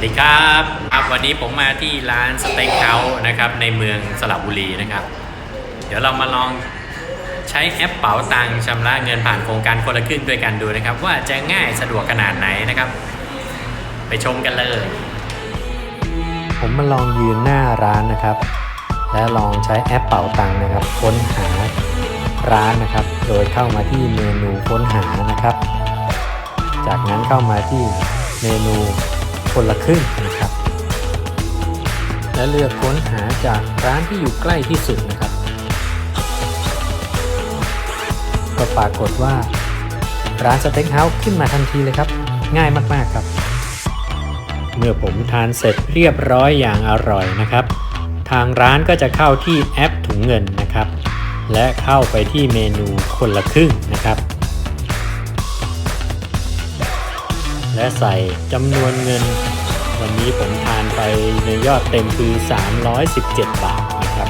ครับครับ วันนี้ผมมาที่ร้านสเต็กเฮาส์นะครับในเมืองสระบุรีนะครับ เดี๋ยวเรามาลองใช้แอปเป๋าตังชำระเงินผ่านโครงการคนละครึ่งด้วยกันดูนะครับ ว่าจะง่ายสะดวกขนาดไหนนะครับ ไปชมกันเลย ผมมาลองยืนหน้าร้านนะครับ และลองใช้แอปเป๋าตังนะครับ ค้นหาร้านนะครับ โดยเข้ามาที่เมนูค้นหานะครับ จากนั้นเข้ามาที่เมนู คนละครึ่งนะครับ และเลือกค้นหาจากร้านที่อยู่ใกล้ที่สุดนะครับ ก็ปรากฏว่า ร้านสเต็กเฮาส์ขึ้นมาทันทีเลยครับ ง่ายมากๆครับ เมื่อผมทานเสร็จเรียบร้อยอย่างอร่อยนะครับ ทางร้านก็จะเข้าที่แอปถุงเงินนะครับ และเข้าไปที่เมนูคนละครึ่งนะครับ และใส่จำนวนเงิน วันนี้ผมทานไปในยอดเต็มคือ 317 บาทนะครับ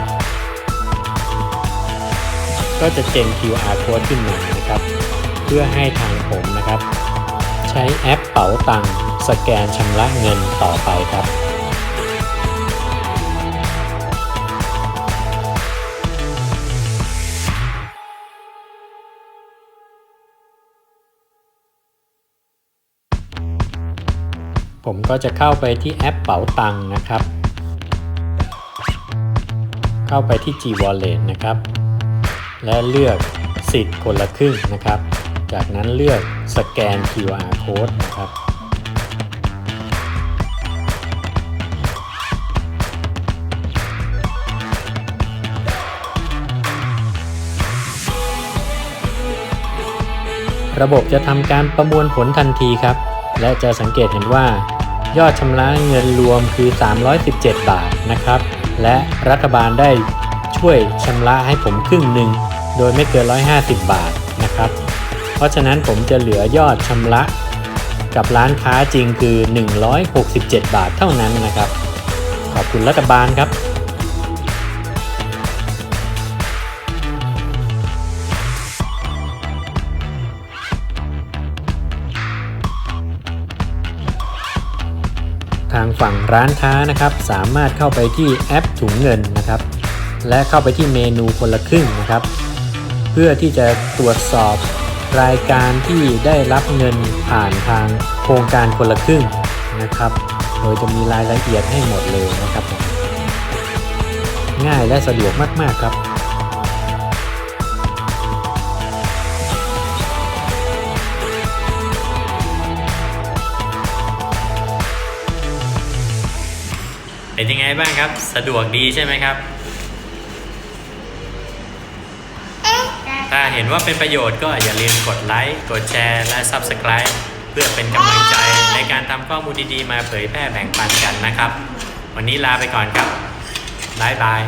ก็จะเจน QR code ขึ้นมานะครับ เพื่อให้ทางผมนะครับ ใช้แอปเป๋าตังค์สแกนชำระเงินต่อไปครับ ผมก็จะเข้าไปที่แอปเป๋าตังนะครับ เข้าไปที่ G Wallet นะครับ และเลือกสิทธิ์คนละครึ่งนะครับ จากนั้นเลือกสแกน QR code นะครับระบบจะทำการประมวลผลทันทีครับ และจะสังเกตเห็นว่า ยอดชำระเงินรวมคือ 317 บาทนะครับ และรัฐบาลได้ช่วยชำระให้ผมครึ่งหนึ่งโดยไม่เกิน 150 บาทนะครับ เพราะฉะนั้นผมจะเหลือยอดชำระกับร้านค้าจริงคือ 167 บาทเท่านั้นนะครับ ขอบคุณรัฐบาลครับ ทางฝั่งร้านค้านะครับ สามารถเข้าไปที่แอปถุงเงินนะครับ และเข้าไปที่เมนูคนละครึ่งนะครับ เพื่อที่จะตรวจสอบรายการที่ได้รับเงินผ่านทางโครงการคนละครึ่งนะครับ โดยจะมีรายละเอียดให้หมดเลยนะครับ ง่ายและสะดวกมาก ๆ ครับ เป็นยังไงบ้างครับ สะดวกดีใช่ไหมครับ ถ้าเห็นว่าเป็นประโยชน์ก็อย่าลืมกดไลค์ กดแชร์ และ Subscribe เพื่อเป็นกำลังใจในการทำข้อมูลดีๆ มาเผยแพร่แบ่งปันกันนะครับ วันนี้ลาไปก่อนครับบ๊ายบาย